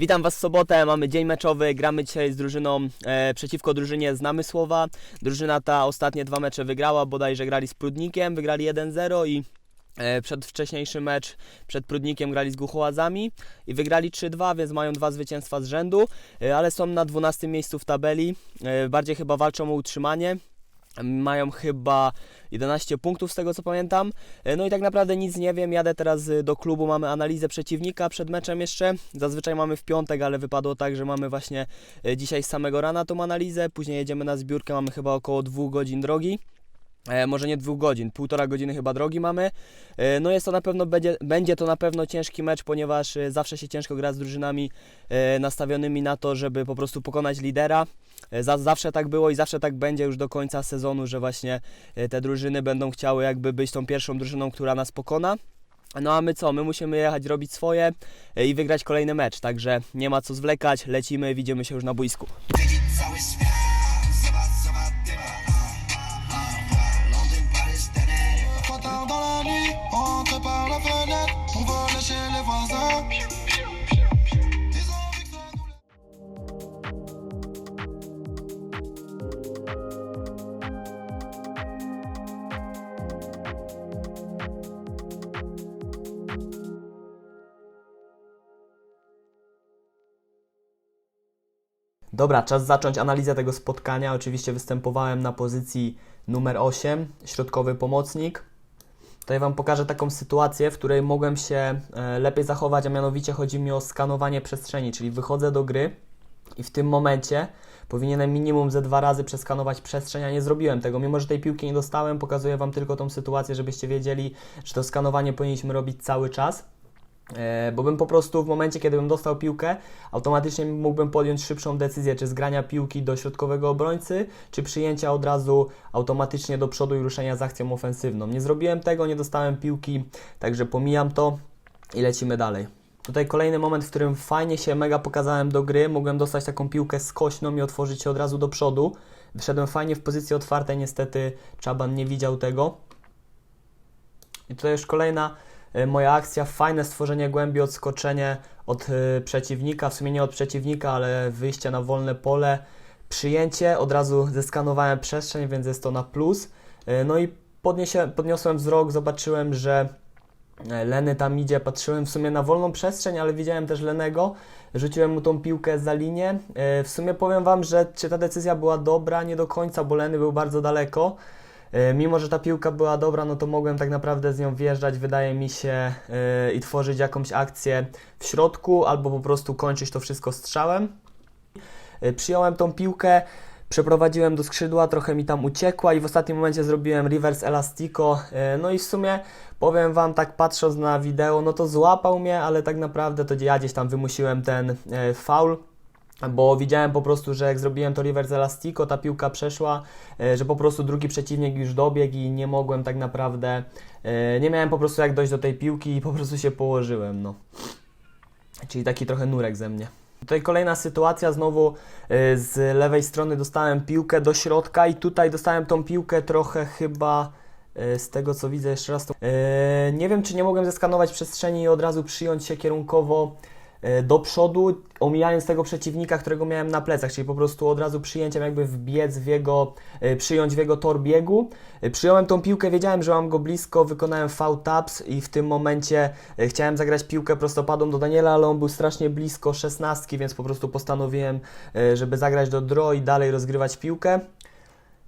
Witam Was w sobotę, mamy dzień meczowy, gramy dzisiaj z drużyną e, przeciwko drużynie z Namysłowa. Drużyna ta ostatnie dwa mecze wygrała, bodajże grali z Prudnikiem, wygrali 1-0 i e, przed wcześniejszy mecz przed Prudnikiem grali z Głuchołazami i wygrali 3-2, więc mają dwa zwycięstwa z rzędu, e, ale są na 12 miejscu w tabeli, e, bardziej chyba walczą o utrzymanie. Mają chyba 11 punktów z tego co pamiętam. E, No i tak naprawdę nic nie wiem. Jadę teraz y, do klubu, mamy analizę przeciwnika przed meczem jeszcze. Zazwyczaj mamy w piątek, ale wypadło tak, że mamy właśnie e, dzisiaj z samego rana tą analizę. Później jedziemy na zbiórkę, mamy chyba około dwóch godzin drogi. E, może nie dwóch godzin, półtora godziny chyba drogi mamy. E, no jest to na pewno, będzie, będzie to na pewno ciężki mecz, ponieważ e, zawsze się ciężko gra z drużynami nastawionymi na to, żeby po prostu pokonać lidera. Za, zawsze tak było i zawsze tak będzie już do końca sezonu, że właśnie te drużyny będą chciały jakby być tą pierwszą drużyną, która nas pokona. No a my co? My musimy jechać robić swoje i wygrać kolejny mecz, także nie ma co zwlekać, lecimy, widzimy się już na boisku. Cały świat on par la fenêtre pour voler chez les voisins. Dobra, czas zacząć analizę tego spotkania. Oczywiście występowałem na pozycji numer 8, środkowy pomocnik. Tutaj Wam pokażę taką sytuację, w której mogłem się e, lepiej zachować, a mianowicie chodzi mi o skanowanie przestrzeni, czyli wychodzę do gry i w tym momencie powinienem minimum ze dwa razy przeskanować przestrzeń, a nie zrobiłem tego. Mimo, że tej piłki nie dostałem, pokazuję Wam tylko tą sytuację, żebyście wiedzieli, że to skanowanie powinniśmy robić cały czas. E, Bo bym po prostu w momencie, kiedy bym dostał piłkę, automatycznie mógłbym podjąć szybszą decyzję, czy zgrania piłki do środkowego obrońcy, czy przyjęcia od razu automatycznie do przodu i ruszenia z akcją ofensywną. Nie zrobiłem tego, nie dostałem piłki, także pomijam to i lecimy dalej. Tutaj kolejny moment, w którym fajnie się mega pokazałem do gry. Mogłem dostać taką piłkę skośną i otworzyć się od razu do przodu. Wyszedłem fajnie w pozycji otwartej, niestety Czaban nie widział tego. I tutaj już kolejna moja akcja, fajne stworzenie głębi, odskoczenie od e, przeciwnika, w sumie nie od przeciwnika, ale wyjście na wolne pole, przyjęcie, od razu zeskanowałem przestrzeń, więc jest to na plus. E, No i podniosłem wzrok, zobaczyłem, że e, Leny tam idzie, patrzyłem w sumie na wolną przestrzeń, ale widziałem też Lenego, rzuciłem mu tą piłkę za linię. E, W sumie powiem Wam, że czy ta decyzja była dobra, nie do końca, bo Leny był bardzo daleko. E, Mimo, że ta piłka była dobra, no to mogłem tak naprawdę z nią wjeżdżać, wydaje mi się, e, i tworzyć jakąś akcję w środku, albo po prostu kończyć to wszystko strzałem. E, Przyjąłem tą piłkę, przeprowadziłem do skrzydła, trochę mi tam uciekła i w ostatnim momencie zrobiłem reverse elastico. No i w sumie powiem Wam, tak patrząc na wideo, no to złapał mnie, ale tak naprawdę to ja gdzieś tam wymusiłem ten faul bo widziałem po prostu, że jak zrobiłem to reverse elastico, ta piłka przeszła, e, że po prostu drugi przeciwnik już dobiegł i nie mogłem tak naprawdę, e, nie miałem po prostu jak dojść do tej piłki i po prostu się położyłem, no. Czyli taki trochę nurek ze mnie. Tutaj kolejna sytuacja, znowu e, z lewej strony dostałem piłkę do środka i tutaj dostałem tą piłkę trochę chyba z tego co widzę jeszcze raz to, nie wiem czy nie mogłem zeskanować przestrzeni i od razu przyjąć się kierunkowo do przodu, omijając tego przeciwnika, którego miałem na plecach, czyli po prostu od razu przyjęciem jakby wbiec w jego, e, przyjąć w jego tor biegu. E, Przyjąłem tą piłkę, wiedziałem, że mam go blisko, wykonałem foul taps i w tym momencie e, chciałem zagrać piłkę prostopadą do Daniela, ale on był strasznie blisko szesnastki, więc po prostu postanowiłem, e, żeby zagrać do draw i dalej rozgrywać piłkę.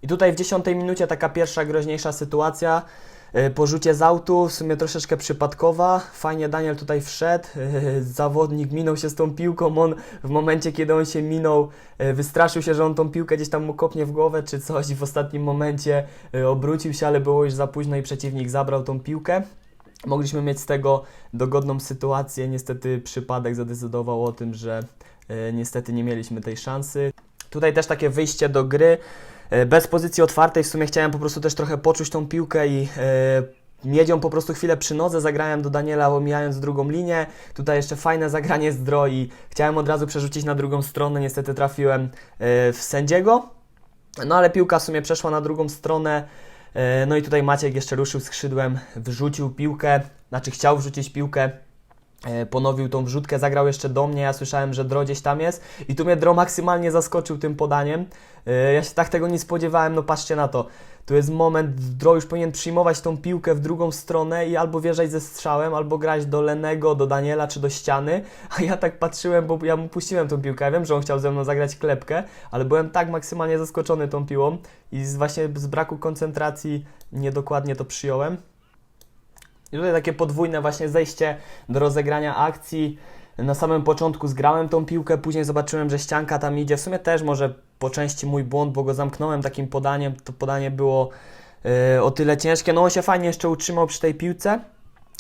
I tutaj w dziesiątej minucie taka pierwsza groźniejsza sytuacja. E, Po rzucie z autu, w sumie troszeczkę przypadkowa. Fajnie Daniel tutaj wszedł. e, Zawodnik minął się z tą piłką. On w momencie, kiedy on się minął, e, wystraszył się, że on tą piłkę gdzieś tam mu kopnie w głowę czy coś i w ostatnim momencie obrócił się, ale było już za późno i przeciwnik zabrał tą piłkę. Mogliśmy mieć z tego dogodną sytuację. Niestety przypadek zadecydował o tym, że niestety nie mieliśmy tej szansy. Tutaj też takie wyjście do gry. E, Bez pozycji otwartej w sumie chciałem po prostu też trochę poczuć tą piłkę i e, miedzią po prostu chwilę przy nodze, zagrałem do Daniela omijając drugą linię. Tutaj jeszcze fajne zagranie z i chciałem od razu przerzucić na drugą stronę, niestety trafiłem e, w sędziego. No ale piłka w sumie przeszła na drugą stronę. No i tutaj Maciek jeszcze ruszył skrzydłem, wrzucił piłkę, znaczy chciał wrzucić piłkę ponowił tą wrzutkę, zagrał jeszcze do mnie, ja słyszałem, że Dro gdzieś tam jest i tu mnie Dro maksymalnie zaskoczył tym podaniem. E, Ja się tak tego nie spodziewałem, no patrzcie na to. Tu jest moment, Dro już powinien przyjmować tą piłkę w drugą stronę i albo wjeżdżać ze strzałem, albo grać do Lenego, do Daniela czy do ściany, a ja tak patrzyłem, bo ja mu puściłem tą piłkę, ja wiem, że on chciał ze mną zagrać klepkę, ale byłem tak maksymalnie zaskoczony tą piłą i właśnie z braku koncentracji niedokładnie to przyjąłem. I tutaj takie podwójne właśnie zejście do rozegrania akcji. Na samym początku zgrałem tą piłkę, później zobaczyłem, że ścianka tam idzie. W sumie też może po części mój błąd, bo go zamknąłem takim podaniem. To podanie było e, o tyle ciężkie. No on się fajnie jeszcze utrzymał przy tej piłce.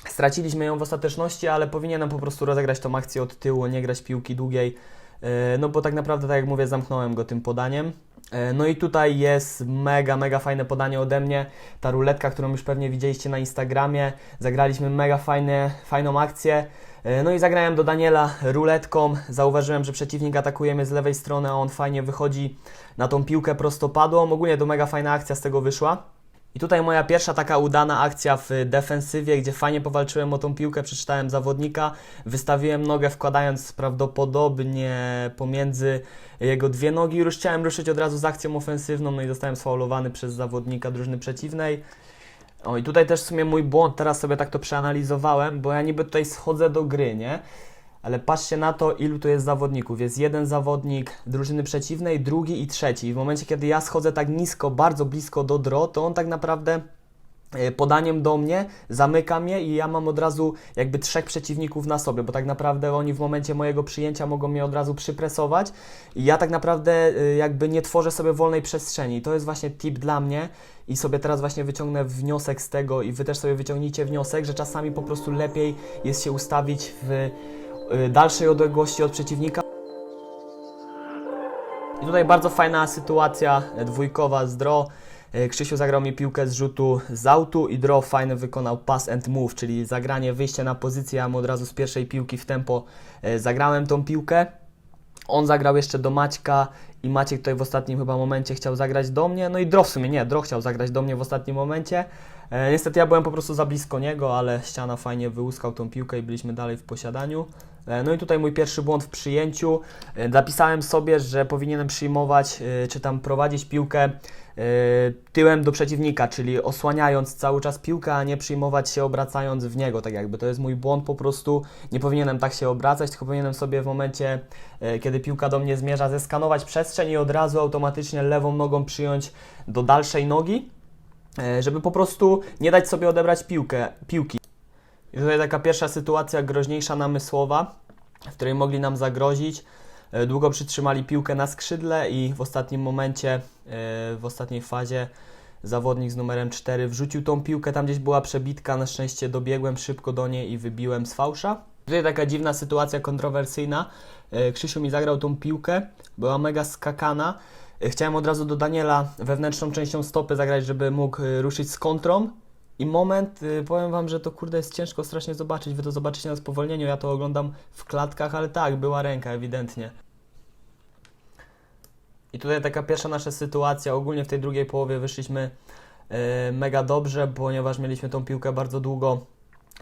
Straciliśmy ją w ostateczności, ale powinienem po prostu rozegrać tą akcję od tyłu, nie grać piłki długiej. E, No bo tak naprawdę, tak jak mówię, zamknąłem go tym podaniem. E, No i tutaj jest mega, mega fajne podanie ode mnie. Ta ruletka, którą już pewnie widzieliście na Instagramie. Zagraliśmy mega fajne, fajną akcję. E, No i zagrałem do Daniela ruletką. Zauważyłem, że przeciwnik atakuje mnie z lewej strony, a on fajnie wychodzi na tą piłkę prostopadłą. Ogólnie to mega fajna akcja z tego wyszła. I tutaj moja pierwsza taka udana akcja w defensywie, gdzie fajnie powalczyłem o tą piłkę, przeczytałem zawodnika, wystawiłem nogę wkładając prawdopodobnie pomiędzy jego dwie nogi. Już chciałem ruszyć od razu z akcją ofensywną, no i zostałem sfaulowany przez zawodnika drużyny przeciwnej. O i tutaj też w sumie mój błąd, teraz sobie tak to przeanalizowałem, bo ja niby tutaj schodzę do gry, nie? Ale patrzcie na to, ilu tu jest zawodników. Jest jeden zawodnik drużyny przeciwnej, drugi i trzeci. I w momencie, kiedy ja schodzę tak nisko, bardzo blisko do dro, to on tak naprawdę e, podaniem do mnie zamyka mnie i ja mam od razu jakby trzech przeciwników na sobie, bo tak naprawdę oni w momencie mojego przyjęcia mogą mnie od razu przypresować i ja tak naprawdę e, jakby nie tworzę sobie wolnej przestrzeni. To jest właśnie tip dla mnie i sobie teraz właśnie wyciągnę wniosek z tego i wy też sobie wyciągnijcie wniosek, że czasami po prostu lepiej jest się ustawić w dalszej odległości od przeciwnika. I tutaj bardzo fajna sytuacja e, dwójkowa z Dro. E, Krzysiu zagrał mi piłkę z rzutu z autu i Dro fajny wykonał pass and move, czyli zagranie, wyjście na pozycję, ja mu od razu z pierwszej piłki w tempo e, zagrałem tą piłkę. On zagrał jeszcze do Maćka i Maciek tutaj w ostatnim chyba momencie chciał zagrać do mnie. No i Dro w sumie nie, Dro chciał zagrać do mnie w ostatnim momencie. Niestety ja byłem po prostu za blisko niego, ale ściana fajnie wyłuskał tą piłkę i byliśmy dalej w posiadaniu. E, no i tutaj mój pierwszy błąd w przyjęciu. E, zapisałem sobie, że powinienem przyjmować, e, czy tam prowadzić piłkę e, tyłem do przeciwnika, czyli osłaniając cały czas piłkę, a nie przyjmować się obracając w niego, tak jakby. To jest mój błąd po prostu. Nie powinienem tak się obracać, tylko powinienem sobie w momencie, e, kiedy piłka do mnie zmierza, zeskanować przestrzeń i od razu automatycznie lewą nogą przyjąć do dalszej nogi, e, żeby po prostu nie dać sobie odebrać piłkę, piłki. I tutaj taka pierwsza sytuacja groźniejsza namysłowa, w której mogli nam zagrozić. E, Długo przytrzymali piłkę na skrzydle i w ostatnim momencie, e, w ostatniej fazie zawodnik z numerem 4 wrzucił tą piłkę, tam gdzieś była przebitka, na szczęście dobiegłem szybko do niej i wybiłem z fałsza. Tutaj taka dziwna sytuacja kontrowersyjna. E, Krzysiu mi zagrał tą piłkę, była mega skakana. Chciałem od razu do Daniela wewnętrzną częścią stopy zagrać, żeby mógł ruszyć z kontrą. I moment, y, powiem Wam, że to kurde jest ciężko strasznie zobaczyć. Wy to zobaczycie na spowolnieniu, ja to oglądam w klatkach, ale tak, była ręka ewidentnie. I tutaj taka pierwsza nasza sytuacja. Ogólnie w tej drugiej połowie wyszliśmy e, mega dobrze, ponieważ mieliśmy tą piłkę bardzo długo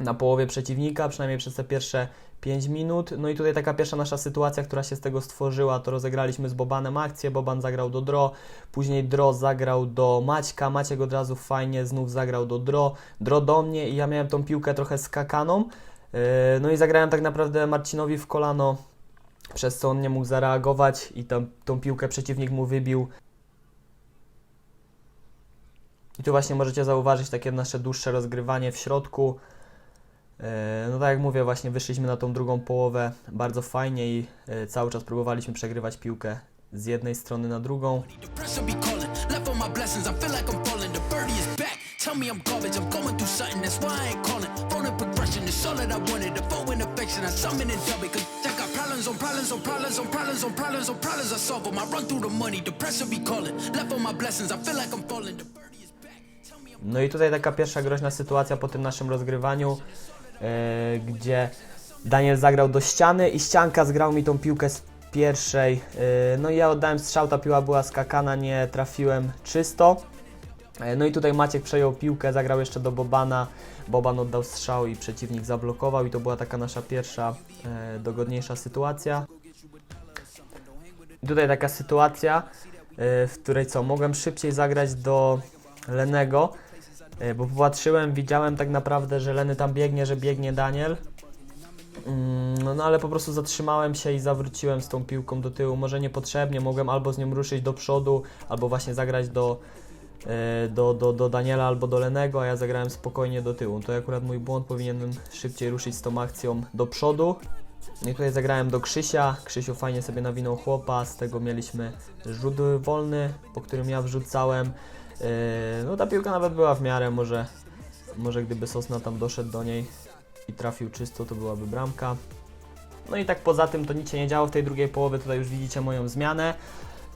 na połowie przeciwnika, przynajmniej przez te pierwsze 5 minut. No i tutaj taka pierwsza nasza sytuacja, która się z tego stworzyła, to rozegraliśmy z Bobanem akcję, Boban zagrał do Dro, później Dro zagrał do Maćka, Maciek od razu fajnie znów zagrał do Dro, Dro do mnie i ja miałem tą piłkę trochę skakaną. E, No i zagrałem tak naprawdę Marcinowi w kolano, przez co on nie mógł zareagować i tą, tą piłkę przeciwnik mu wybił. I tu właśnie możecie zauważyć takie nasze dłuższe rozgrywanie w środku. E, No tak jak mówię, właśnie wyszliśmy na tą drugą połowę. Bardzo fajnie i e, cały czas próbowaliśmy przegrywać piłkę z jednej strony na drugą. No i tutaj taka pierwsza groźna sytuacja po tym naszym rozgrywaniu, gdzie Daniel zagrał do ściany i ścianka zgrał mi tą piłkę z pierwszej. e, no i ja oddałem strzał, ta piła była skakana, nie trafiłem czysto. E, No i tutaj Maciek przejął piłkę, zagrał jeszcze do Bobana. Boban oddał strzał i przeciwnik zablokował i to była taka nasza pierwsza e, dogodniejsza sytuacja. I tutaj taka sytuacja, e, w której co, mogłem szybciej zagrać do Lenego, e, bo popatrzyłem, widziałem tak naprawdę, że Leny tam biegnie, że biegnie Daniel. Mm, No, no ale po prostu zatrzymałem się i zawróciłem z tą piłką do tyłu. Może niepotrzebnie, mogłem albo z nią ruszyć do przodu, albo właśnie zagrać do, e, do, do, do Daniela albo do Lenego, a ja zagrałem spokojnie do tyłu. To akurat mój błąd, powinienem szybciej ruszyć z tą akcją do przodu. No I tutaj zagrałem do Krzysia. Krzysiu fajnie sobie nawinął chłopa, z tego mieliśmy rzut wolny, po którym ja wrzucałem. E, No ta piłka nawet była w miarę, może, może gdyby Sosna tam doszedł do niej i trafił czysto, to byłaby bramka. No i tak poza tym to nic się nie działo w tej drugiej połowie, tutaj już widzicie moją zmianę.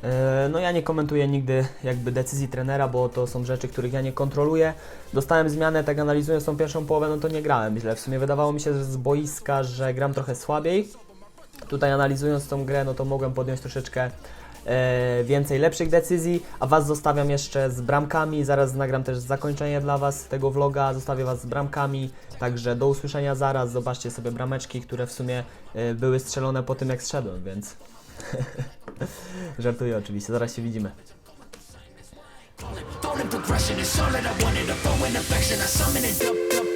E, No ja nie komentuję nigdy jakby decyzji trenera, bo to są rzeczy, których ja nie kontroluję. Dostałem zmianę, tak analizując tą pierwszą połowę, no to nie grałem źle. W sumie wydawało mi się z boiska, że gram trochę słabiej. Tutaj analizując tą grę, no to mogłem podjąć troszeczkę więcej lepszych decyzji, a Was zostawiam jeszcze z bramkami. Zaraz nagram też zakończenie dla Was tego vloga, zostawię Was z bramkami. Także do usłyszenia zaraz. Zobaczcie sobie brameczki, które w sumie e, były strzelone po tym jak zszedłem, więc żartuję oczywiście. Zaraz się widzimy. Progression is all that I wanted. A affection, I summon it up, up.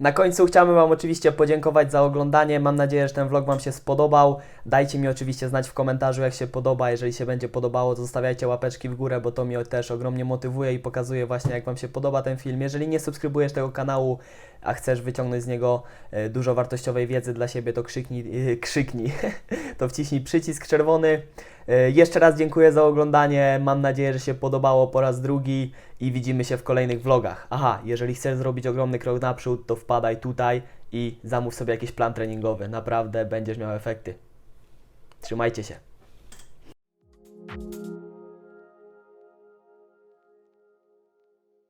Na końcu chciałbym Wam oczywiście podziękować za oglądanie. Mam nadzieję, że ten vlog Wam się spodobał. Dajcie mi oczywiście znać w komentarzu, jak się podoba. Jeżeli się będzie podobało, to zostawiajcie łapeczki w górę, bo to mnie też ogromnie motywuje i pokazuje właśnie, jak Wam się podoba ten film. Jeżeli nie subskrybujesz tego kanału, a chcesz wyciągnąć z niego e, dużo wartościowej wiedzy dla siebie, to krzyknij, e, krzyknij, to wciśnij przycisk czerwony. E, Jeszcze raz dziękuję za oglądanie. Mam nadzieję, że się podobało po raz drugi i widzimy się w kolejnych vlogach. Aha, jeżeli chcesz zrobić ogromny krok naprzód, to wpadaj tutaj i zamów sobie jakiś plan treningowy. Naprawdę będziesz miał efekty. Trzymajcie się.